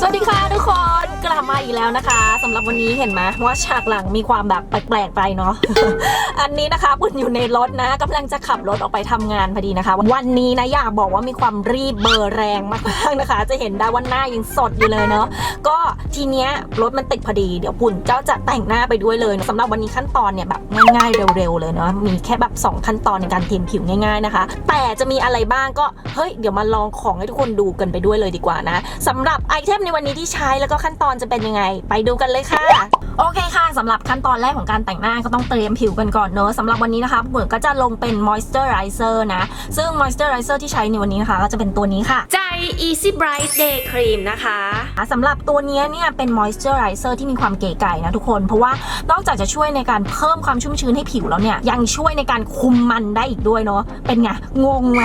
สวัสดีค่ะทุกคนกลับมาอีกแล้วนะคะสำหรับวันนี้เห็นไหมว่าฉากหลังมีความแบบแปลกๆไปเนาะ อันนี้นะคะปุ่นอยู่ในรถนะกำลังจะขับรถออกไปทำงานพอดีนะคะ วันนี้นะอยากบอกว่ามีความรีบเบอร์แรงมากๆนะคะ จะเห็นได้ว่าหน้ายังสดอยู่เลยเนาะก็ ทีเนี้ยรถมันติดพอดีเดี๋ยวปุ่นเจ้าจะแต่งหน้าไปด้วยเลยสำหรับวันนี้ขั้นตอนเนี่ยแบบง่ายๆเร็วๆเลยเนาะมีแค่แบบสองขั้นตอนในการเตรียมผิวง่ายๆนะคะ แต่จะมีอะไรบ้างก็เฮ้ยเดี๋ยวมาลองของให้ทุกคนดูกันไปด้วยเลยดีกว่านะสำหรับไอเทมในวันนี้ที่ใช้แล้วก็ขั้นตอนจะเป็นยังไง ไปดูกันเลยค่ะ โอเค สำหรับขั้นตอนแรกของการแต่งหน้าก็ต้องเตรียมผิวกันก่อนเนอะสำหรับวันนี้นะคะปุ๋ยก็จะลงเป็น moisturizer นะ ซึ่ง moisturizer ที่ใช้ในวันนี้นะคะก็จะเป็นตัวนี้ค่ะ ใจ Easy Bright Day Cream นะคะสำหรับตัวเนี้ยเนี่ยเป็น moisturizer ที่มีความเก๋ไก่นะทุกคน เพราะว่านอกจากจะช่วยในการเพิ่มความชุ่มชื้นให้ผิวแล้วเนี่ยยังช่วยในการคุมมันได้อีกด้วยเนาะเป็นไงงงไหม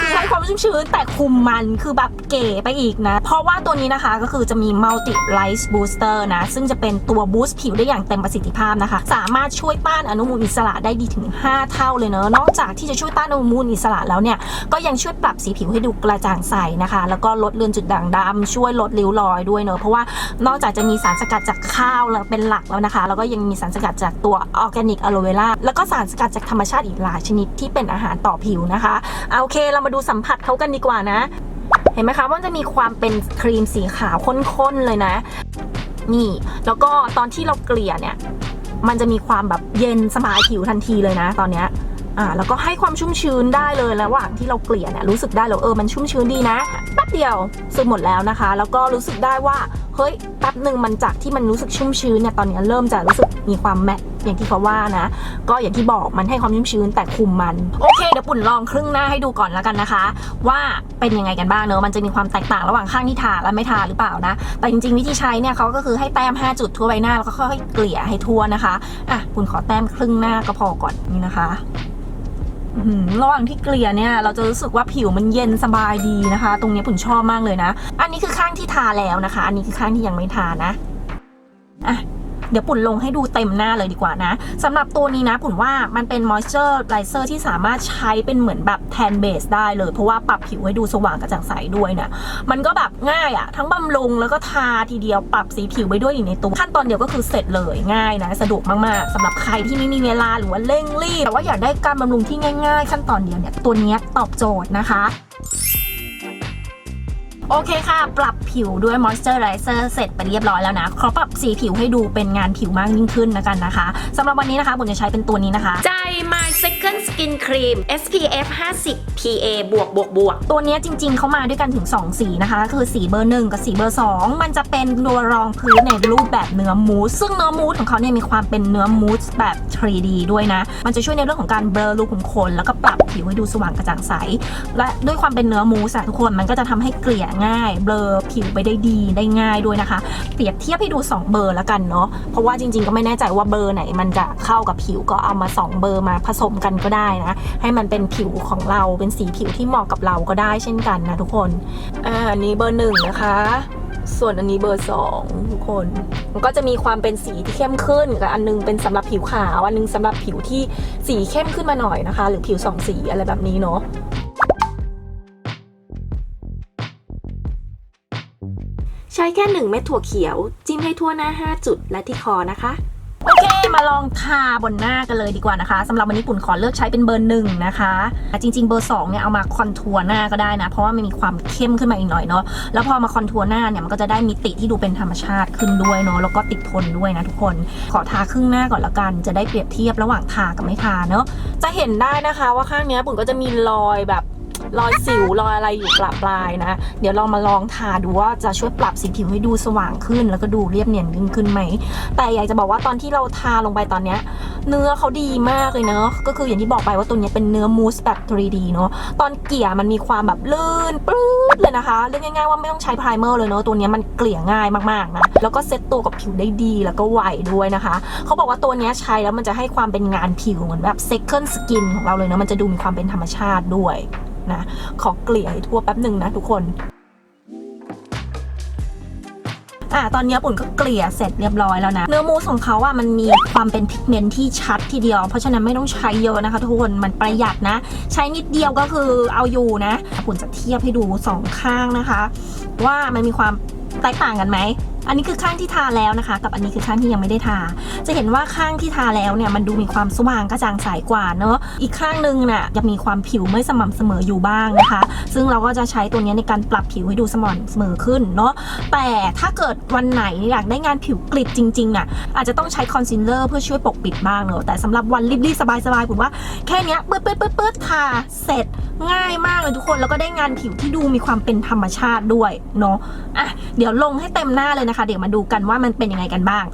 คือให้ความชุ่มชื้นแต่คุมมันคือแบบเก๋ไปอีกนะ เพราะว่าตัวนี้นะคะก็คือจะมี multi light booster นะซึ่งจะเป็นตัวบูสต์ผิวได้อย่างเต็มประสิทธิภาพนะคะ สามารถช่วยต้านอนุมูลอิสระได้ดีถึง 5 เท่าเลยเนอะนอกจากที่จะช่วยต้านอนุมูลอิสระแล้วเนี่ยก็ยังช่วยปรับสีผิวให้ดูกระจ่างใสนะคะ แล้วก็ลดเลือนจุดด่างดำช่วยลดริ้วรอยด้วยเนอะเพราะว่านอกจากจะมีสารสกัดจากข้าวแล้วเป็นหลักแล้วนะคะ แล้วก็ยังมีสารสกัดจากตัวออร์แกนิกอะโลเวราแล้วก็สารสกัดจากธรรมชาติอีกหลายชนิดที่เป็นอาหารต่อผิวนะคะโอเคเรามาดูสัมผัสเขากันดีกว่านะเห็นไหมคะว่าจะมีความเป็นครีมสีขาวข้นๆเลยนะ นี่ แล้วก็ตอนที่เราเกลี่ยเนี่ย มันจะมีความแบบเย็นสบายผิวทันทีเลยนะ ตอนเนี้ยอ่าแล้วก็ให้ความชุ่มชื้นได้เลยระหว่างที่เราเกลี่ยเนี่ยรู้สึกได้เลยเออมันชุ่มชื้นดีนะแป๊บเดียวซึมหมดแล้วนะคะ แล้วก็รู้สึกได้ว่าเฮ้ยแป๊บหนึ่งมันจากที่มันรู้สึกชุ่มชื้นเนี่ยตอนเนี้ยเริ่มจะรู้สึกมีความแมตต์อย่างที่เขาว่านะ ก็อย่างที่บอกมันให้ความชุ่มชื้นแต่คุมมัน โอเคเดี๋ยวปุ่นลองครึ่งหน้าให้ดูก่อนแล้วกันนะคะ ว่าเป็นยังไงกันบ้างเนอะมันจะมีความแตกต่างระหว่างข้างที่ทาและไม่ทาหรือเปล่านะ แต่จริงๆวิธีใช้เนี่ยเขาก็คือให้แต้ม 5 จุดทั่วใบหน้าแล้วก็ค่อยๆเกลี่ยให้ทั่วนะคะอะปุ่นขอแต้มครึ่งหน้าก็พอก่อนนี่นะคะอื้อหือ ระหว่างที่เกลี่ยเนี่ยเราจะรู้สึกว่าผิวมันเย็นสบายดีนะคะ ตรงนี้ปุ่นชอบมากเลยนะ อันนี้คือข้างที่ทาแล้วนะคะ อันนี้คือข้างที่ยังไม่ทานะอะ เดี๋ยวปุ่นลงให้ดูเต็มหน้าเลยดีกว่านะสำหรับตัวนี้นะปุ่นว่ามันเป็น moisturizer ที่สามารถใช้เป็นเหมือนแบบแทนเบสได้เลย เพราะว่าปรับผิวให้ดูสว่างกระจ่างใสด้วยเนี่ยมันก็แบบง่ายอะทั้งบำรุงแล้วก็ทาทีเดียวปรับสีผิวไปด้วยอยู่ในตัวขั้นตอนเดียวก็คือเสร็จเลยง่ายนะสะดวกมากๆสำหรับใครที่ไม่มีเวลาหรือว่าเร่งรีบแต่ว่าอยากได้การบำรุงที่ง่าย ๆ ขั้นตอนเดียวเนี่ยตัวนี้ตอบโจทย์นะคะ โอเคค่ะ ปรับผิวด้วย moisturizer เสร็จไปเรียบร้อยแล้วนะขอปรับสีผิวให้ดูเป็นงานผิวมากยิ่งขึ้นนะกันนะคะสำหรับวันนี้นะคะบุญจะใช้เป็นตัวนี้นะคะใจ Second Skin Cream SPF 50 PA บวกบวกบวกตัวนี้จริง ๆเขามาด้วยกันถึง 2 สีนะคะ คือสีเบอร์ 1 กับสีเบอร์ 2 มันจะเป็นตัวรองพื้นในรูปแบบเนื้อมูสซึ่งเนื้อมูสของเขาเนี่ยมีความเป็นเนื้อมูสแบบ 3D ด้วยนะ มันจะช่วยในเรื่องของการเบลอรูขุมขนแล้วก็ปรับผิวให้ดูสว่างกระจ่างใส และด้วยความเป็นเนื้อมูสอะทุกคนมันก็จะทำให้เกลี่ยง่าย เบลอผิวไปได้ดีได้ง่ายด้วยนะคะ เปรียบเทียบให้ดู 2 เบอร์แล้วกันเนาะเพราะว่าจริง ๆ ก็ไม่แน่ใจว่าเบอร์ไหน มันจะเข้ากับผิวก็เอามา 2 เบอร์มาผสมกันก็ได้นะ ให้มันเป็นผิวของเราเป็นสีผิวที่เหมาะกับเราก็ได้เช่นกันนะทุกคนอ่าอันนี้เบอร์หนึ่งนะคะส่วนอันนี้เบอร์สองทุกคน มันก็จะมีความเป็นสีที่เข้มขึ้นกับอันนึงเป็นสำหรับผิวขาว อันนึงสำหรับผิวที่สีเข้มขึ้นมาหน่อยนะคะ หรือผิวสองสีอะไรแบบนี้เนาะใช้แค่1เม็ดถั่วเขียว จิ้มให้ทั่วหน้า 5 จุดและที่คอนะคะ โอเค มาลองทาบนหน้ากันเลยดีกว่านะคะสำหรับวันนี้ปุ่นขอเลือกใช้เป็นเบอร์หนึ่งนะคะอ่จริง ๆ เบอร์2เนี่ยเอามาคอนทัวร์หน้าก็ได้นะ เพราะว่ามันมีความเข้มขึ้นมาอีกหน่อยเนาะแล้วพอมาคอนทัวร์หน้าเนี่ยมันก็จะได้มิติที่ดูเป็นธรรมชาติขึ้นด้วยเนาะแล้วก็ติดทนด้วยนะทุกคนขอทาครึ่งหน้าก่อนละกัน จะได้เปรียบเทียบระหว่างทากับไม่ทาเนาะจะเห็นได้นะคะว่าข้างเนี้ยปุ่นก็จะมีรอยแบบ รอยสิวรอยอะไรอยู่ปลาปลายนะ เดี๋ยวเรามาลองทาดูว่าจะช่วยปรับสีผิวให้ดูสว่างขึ้น แล้วก็ดูเรียบเนียนยิ่งขึ้นไหม แต่อยากจะบอกว่าตอนที่เราทาลงไปตอนเนี้ยเนื้อเขาดีมากเลยเนาะก็คืออย่างที่บอกไปว่าตัวเนี้ยเป็นเนื้อมูสแบบ 3D เนาะตอนเกลี่ยมันมีความแบบลื่นปลื้ดเลยนะคะเรียกง่ายๆว่าไม่ต้องใช้พรายเมอร์เลยเนาะตัวเนี้ยมันเกลี่ยง่ายมากๆนะแล้วก็เซ็ตตัวกับผิวได้ดีแล้วก็ไหวด้วยนะคะเขาบอกว่าตัวเนี้ยใช้แล้วมันจะให้ความเป็นงานผิวเหมือนแบบ second skin ของเราเลยเนาะมันจะดูมีความเป็นธรรมชาติด้วย นะ ขอเกลี่ยให้ทั่วแป๊บหนึ่งนะทุกคนอะตอนนี้ปุ่นก็เกลี่ยเสร็จเรียบร้อยแล้วนะ เนื้อมูสของเขาอะมันมีความเป็นพิกเมนต์ที่ชัดทีเดียว เพราะฉะนั้นไม่ต้องใช้เยอะนะคะทุกคนมันประหยัดนะ ใช้นิดเดียวก็คือเอาอยู่นะปุ่นจะเทียบให้ดูสองข้างนะคะ ว่ามันมีความแตกต่างกันไหม อันนี้คือข้างที่ทาแล้วนะคะ กับอันนี้คือข้างที่ยังไม่ได้ทา จะเห็นว่าข้างที่ทาแล้วเนี่ยมันดูมีความสว่างกระจ่างใสกว่าเนอะอีกข้างหนึงน่ะยังมีความผิวไม่สม่ำเสมออยู่บ้างนะคะ ซึ่งเราก็จะใช้ตัวนี้ในการปรับผิวให้ดูสม่ำเสมอขึ้นเนาะแต่ถ้าเกิดวันไหนอยากได้งานผิวกริบจริงๆน่ะอาจจะต้องใช้คอนซีลเลอร์เพื่อช่วยปกปิดบ้างเนอะแต่สำหรับวันรีบๆสบายๆผมว่าแค่นี้ยปื๊ดปื๊ดปื๊ดปื๊ดทาเสร็จง่ายมากเลยทุกคนแล้วก็ได้งานผิวที่ดูมีความเป็นธรรมชาติด้วยเนาะอะเดี๋ยวลงให้เต็มหน้าเลยนะคะ เดี๋ยวมาดูกันว่ามันเป็นยังไงกันบ้าง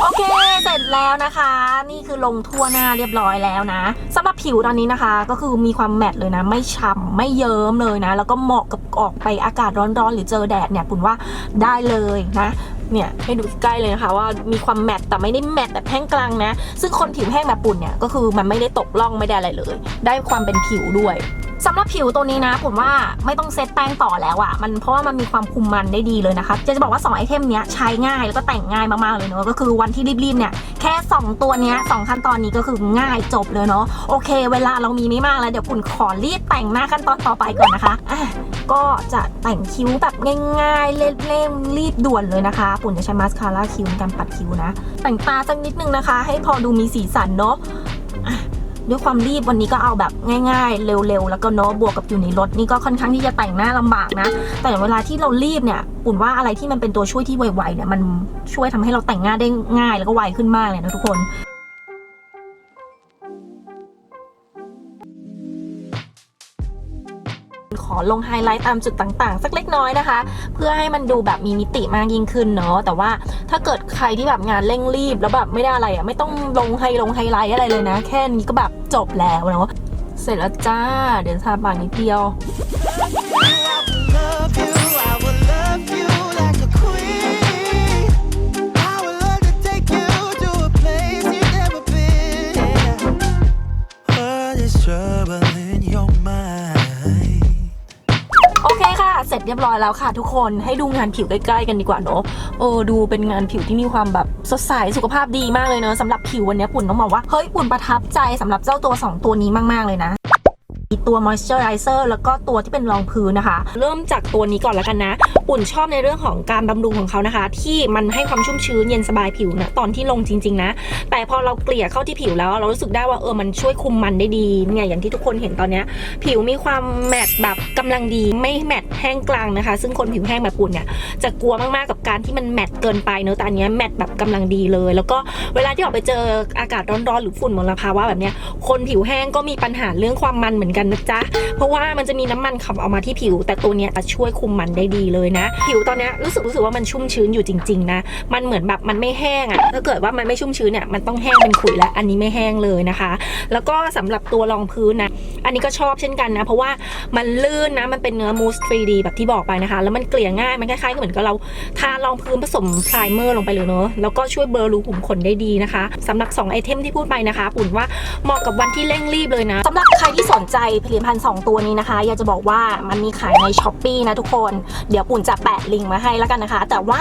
โอเค เสร็จแล้วนะคะ นี่คือลงทั่วหน้าเรียบร้อยแล้วนะสำหรับผิวตอนนี้นะคะ ก็คือมีความแมตต์เลยนะ ไม่ฉ่ำไม่เยิ้มเลยนะ แล้วก็เหมาะกับออกไปอากาศร้อนๆ หรือเจอแดดเนี่ยปุ่นว่าได้เลยนะเนี่ยให้ดูใกล้เลยนะคะว่ามีความแมตต์แต่ไม่ได้แมตต์แบบแห้งกลางนะ ซึ่งคนผิวแห้งแบบปุ่นเนี่ยก็คือมันไม่ได้ตกล่องไม่ได้อะไรเลย ได้ความเป็นผิวด้วย สำหรับผิวตัวนี้นะ ผมว่าไม่ต้องเซตแป้งต่อแล้วอะ่ะมันเพราะว่ามันมีความคุมมันได้ดีเลยนะคะจะจะบอกว่า 2 ไอเทมเนี้ยใช้ง่ายแล้วก็แต่งง่ายมากๆเลยเนอะก็คือวันที่รีบๆเนี่ยแค่ 2 ตัวเนี้ยสองขั้นตอนนี้ก็คือง่ายจบเลยเนาะโอเค เวลาเรามีไม่มากแล้วเดี๋ยวปุ่นขอรีบแต่งหน้าขั้นตอนต่อไปก่อนนะคะอะก็จะแต่งคิ้วแบบง่ายๆ เล่นๆรีบด่วนเลยนะคะปุ่นจะใช้มาสคาร่าคิ้วในการปัดคิ้วนะ แต่งตาสักนิดนึงนะคะ ให้พอดูมีสีสันเนาะ ด้วยความรีบวันนี้ก็เอาแบบง่ายๆ เร็วๆ แล้วก็เนาะบวกกับอยู่ในรถนี่ก็ค่อนข้างที่จะแต่งหน้าลำบากนะ แต่เวลาที่เรารีบเนี่ยปุ่นว่าอะไรที่มันเป็นตัวช่วยที่ไวๆเนี่ยมันช่วยทำให้เราแต่งหน้าได้ง่ายแล้วก็ไวขึ้นมากเลยนะทุกคน อลงไฮไลท์ตามจุดต่างๆ สักเล็กน้อยนะคะ เพื่อให้มันดูแบบมีมิติมากยิ่งขึ้นเนาะแต่ว่าถ้าเกิดใครที่แบบงานเร่งรีบแล้วแบบไม่ได้อะไรอะไม่ต้องลงไฮลงไฮไลท์อะไรเลยนะ แค่นี้ก็แบบจบแล้วเนาะเสร็จแล้วจ้า เดี๋ยวทาปากนิดเดียว Love you, I will love you like เสร็จเรียบร้อยแล้วค่ะทุกคนให้ดูงานผิวใกล้ๆกันดีกว่าเนาะเออดูเป็นงานผิวที่มีความแบบสดใสสุขภาพดีมากเลยเนาะสำหรับผิววันนี้ปุ่นต้องบอกว่าเฮ้ยปุ่นประทับใจสำหรับเจ้าตัว 2 ตัวนี้มากๆเลยนะ มีตัว moisturizer แล้วก็ตัวที่เป็นรองพื้นนะคะ เริ่มจากตัวนี้ก่อนแล้วกันนะปุ่นชอบในเรื่องของการบำรุงของเขานะคะ ที่มันให้ความชุ่มชื้นเย็นสบายผิวนะตอนที่ลงจริง ๆ นะ แต่พอเราเกลี่ยเข้าที่ผิวแล้ว เรารู้สึกได้ว่าเออมันช่วยคุมมันได้ดีเนี่ยอย่างที่ทุกคนเห็นตอนนี้ผิวมีความแมตต์แบบกำลังดีไม่แมตต์แห้งกลางนะคะ ซึ่งคนผิวแห้งแบบปุ่นเนี่ยจะกลัวมากๆกับการที่มันแมตต์เกินไปเนอะแต่อันนี้แมตต์แบบกำลังดีเลย แล้วก็เวลาที่ออกไปเจออากาศร้อนๆหรือฝุ่นมลภาวะแบบเนี้ยคนผิวแห้งก็มีปัญหาเรื่องความมันเหมือนกันนะจ๊ะ เพราะว่ามันจะมีน้ำมันขับออกมาที่ผิว แต่ตัวเนี้ยจะช่วยคุมมันได้ดีเลยนะ ผิวตอนนี้รู้สึกรู้สึกว่ามันชุ่มชื้นอยู่จริง ๆ นะ มันเหมือนแบบมันไม่แห้งอะ่ะถ้าเกิดว่ามันไม่ชุ่มชื้นเนี่ยมันต้องแห้งเป็นขุยแล้วอันนี้ไม่แห้งเลยนะคะ แล้วก็สำหรับตัวรองพื้นนะอันนี้ก็ชอบเช่นกันนะ เพราะว่ามันลื่นนะมันเป็นเนื้อมูส 3D แบบที่บอกไปนะคะ แล้วมันเกลี่ยง่ายมันคล้ายๆกับเหมือนกับเราทารองพื้นผสมไพรเมอร์ลงไปเลยเนอะแล้วก็ช่วยเบลอรูขุมขนได้ดีนะคะสำหรับ2ไอเทมที่พูดไปนะคะปุ่นว่าเหมาะกับวันที่เร่งรีบเลยนะสำหรับใครที่สนใจผลิตภัณฑ์ 2 ตัวนี้นะคะ อยากจะบอกว่ามันมีขายในช้อปปีนะทุกคน เดี๋ยวปุ่นจะแปะลิงก์มาให้แล้วกันนะคะ แต่ว่า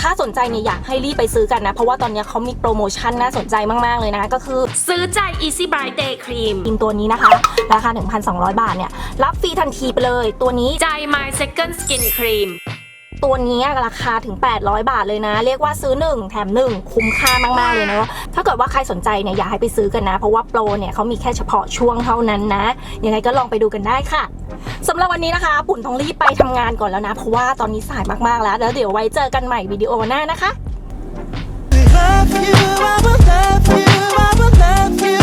ถ้าสนใจเนี่ยอยากให้รีบไปซื้อกันนะ เพราะว่าตอนนี้เขามีโปรโมชั่นน่าสนใจมาก ๆ เลยนะ ก็คือซื้อใจ Easy Bright Day Cream ครีมตัวนี้นะคะ ราคา 1,200 บาทเนี่ย รับฟรีทันทีไปเลย ตัวนี้ใจ My Second Skin Cream ตัวนี้ราคาถึง 800 บาทเลยนะ เรียกว่าซื้อ 1 แถม 1 คุ้มค่ามาก ๆ เลยเนาะถ้าเกิดว่าใครสนใจเนี่ยอยากให้ไปซื้อกันนะ เพราะว่าโปรเนี่ยเขามีแค่เฉพาะช่วงเท่านั้นนะ ยังไงก็ลองไปดูกันได้ค่ะสำหรับวันนี้นะคะ ปุ่นต้องรีบไปทำงานก่อนแล้วนะ เพราะว่าตอนนี้สายมากๆแล้ว แล้วเดี๋ยวไว้เจอกันใหม่วิดีโอหน้านะคะ Love you, I will love you